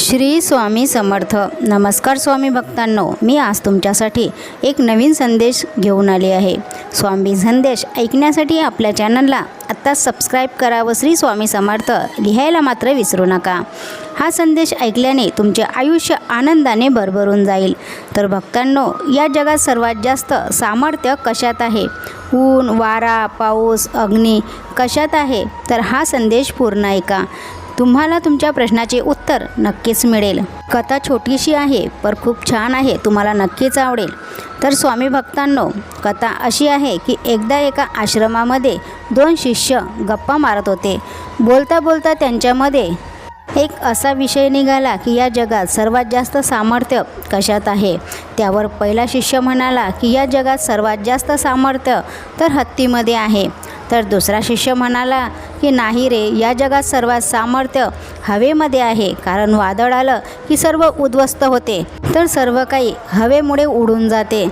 श्री स्वामी समर्थ. नमस्कार स्वामी भक्तांनो मी आज तुमच्यासाठी एक नवीन संदेश घेऊन आले आहे. स्वामी संदेश ऐकण्यासाठी आपल्या चॅनलला आत्ता सबस्क्राईब करा व श्री स्वामी समर्थ लिहायला मात्र विसरू नका. हा संदेश ऐकल्याने तुमचे आयुष्य आनंदाने भरभरून जाईल. तर भक्तांनो या जगात सर्वात जास्त सामर्थ्य कशात आहे? ऊन वारा पाऊस अग्नी कशात आहे? तर हा संदेश पूर्ण ऐका. तुम्हाला तुमच्या प्रश्नाचे उत्तर नक्कीच मिळेल. कथा छोटीशी आहे पर खूप छान आहे तुम्हाला नक्कीच आवडेल. तर स्वामी भक्तांनो कथा अशी आहे की एकदा एका आश्रमामध्ये दोन शिष्य गप्पा मारत होते. बोलता बोलता त्यांच्यामध्ये एक असा विषय निघाला की या जगात सर्वात जास्त सामर्थ्य कशात आहे? त्यावर पहिला शिष्य म्हणाला की या जगात सर्वात जास्त सामर्थ्य तर हत्तीमध्ये आहे. तर दुसरा शिष्य म्हणाला की नाही रे या जगात सर्वात सामर्थ्य हवेमध्ये आहे. कारण वादळ आलं की सर्व उद्ध्वस्त होते. तर सर्व काही हवेमुळे उडून जाते.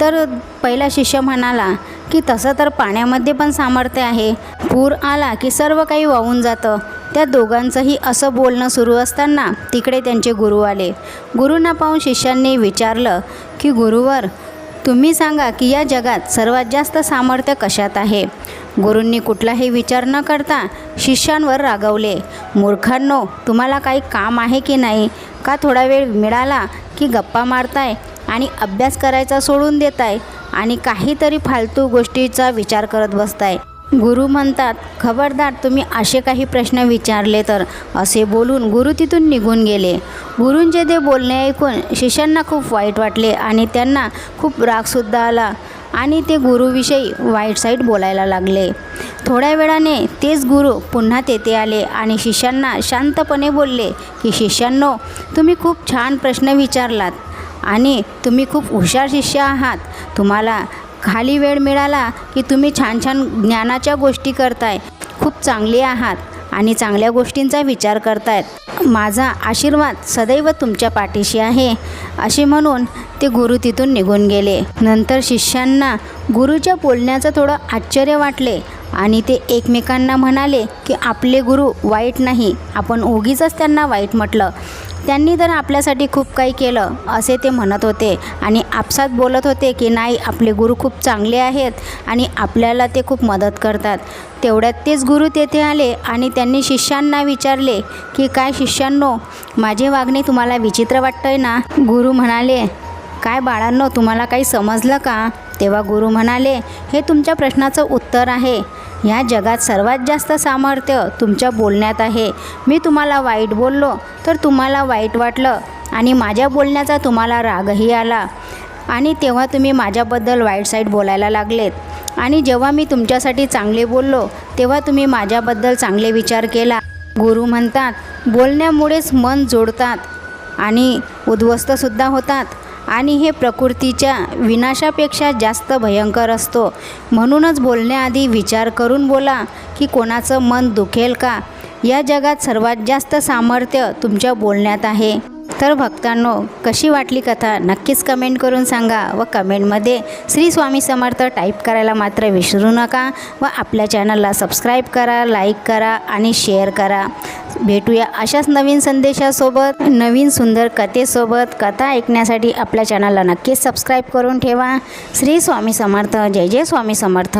तर पहिला शिष्य म्हणाला की तसं तर पाण्यामध्ये पण सामर्थ्य आहे. पूर आला की सर्व काही वाहून जातं. त्या दोघांचंही असं बोलणं सुरू असताना तिकडे त्यांचे गुरु आले. गुरूंना पाहून शिष्यांनी विचारलं की गुरुवर तुम्ही सांगा की या जगात सर्वात जास्त सामर्थ्य कशात आहे? गुरूंनी कुठलाही विचार न करता शिष्यांवर रागवले. मूर्खांनो तुम्हाला काही काम आहे की नाही? का थोडा वेळ मिळाला की गप्पा मारताय आणि अभ्यास करायचा सोडून देताय आणि काहीतरी फालतू गोष्टीचा विचार करत बसताय? गुरु म्हणतात खबरदार तुम्ही असे काही प्रश्न विचारले तर असे बोलून गुरु तिथून निघून गेले. गुरूंचे ते बोलणे ऐकून शिष्यांना खूप वाईट वाटले आणि त्यांना खूप रागसुद्धा आला. आणि ते गुरुविषयी वाईट साईट बोलायला लागले. थोड्या वेळाने तेच गुरु पुन्हा तेथे आले आणि शिष्यांना शांतपणे बोलले की शिष्यांनो तुम्ही खूप छान प्रश्न विचारलात आणि तुम्ही खूप हुशार शिष्य आहात. तुम्हाला खाली वेळ मिळाला की तुम्ही छान छान ज्ञानाच्या गोष्टी करताय. खूप चांगले आहात. आणि चांगल्या गोष्टींचा विचार करतायत. माझा आशीर्वाद सदैव तुमच्या पाठीशी आहे असे म्हणून ते गुरु तिथून निघून गेले. नंतर शिष्यांना गुरुच्या बोलण्याचं थोडं आश्चर्य वाटले. आणि ते एकमेकांना म्हणाले की आपले गुरु वाईट नाही आपण उगीचच त्यांना वाईट म्हटलं. त्यांनी तर आपल्यासाठी खूप काही केलं असे ते म्हणत होते आणि आपसात बोलत होते की नाही आपले गुरु खूप चांगले आहेत आणि आपल्याला ते खूप मदत करतात. तेवढ्यात तेच गुरु तेथे आले आणि त्यांनी शिष्यांना विचारले की काय शिष्यांनो माझे वागणे तुम्हाला विचित्र वाटतंय ना? गुरु म्हणाले काय बाळांनो तुम्हाला काही समजलं का? तेव्हा गुरु म्हणाले हे तुमच्या प्रश्नाचं उत्तर आहे. ह्या जगात सर्वात जास्त सामर्थ्य तुमच्या बोलण्यात आहे. मी तुम्हाला वाईट बोललो तर तुम्हाला वाईट वाटलं आणि माझ्या बोलण्याचा तुम्हाला रागही आला. आणि तेव्हा तुम्ही माझ्याबद्दल वाईट साईड बोलायला लागलेत. आणि जेव्हा मी तुमच्यासाठी चांगले बोललो तेव्हा तुम्ही माझ्याबद्दल चांगले विचार केला. गुरु म्हणतात बोलण्यामुळेच मन जोडतात आणि उद्ध्वस्तसुद्धा होतात. आणि हे प्रकृतीच्या विनाशापेक्षा जास्त भयंकर असतो. म्हणूनच बोलण्याआधी विचार करून बोला की कोणाचं मन दुखेल का? या जगात सर्वात जास्त सामर्थ्य तुमच्या बोलण्यात आहे. तर भक्तांनो कशी वाटली कथा नक्कीच कमेंट करून सांगा व कमेंटमध्ये श्री स्वामी समर्थ टाईप करायला मात्र विसरू नका व आपल्या चॅनलला सबस्क्राईब करा लाईक करा आणि शेअर करा. भेटूया अशाच नवीन संदेशासोबत नवीन सुंदर कथेसोबत. कथा ऐकण्यासाठी आपल्या चॅनलला नक्कीच सबस्क्राईब करून ठेवा. श्री स्वामी समर्थ जय जय स्वामी समर्थ.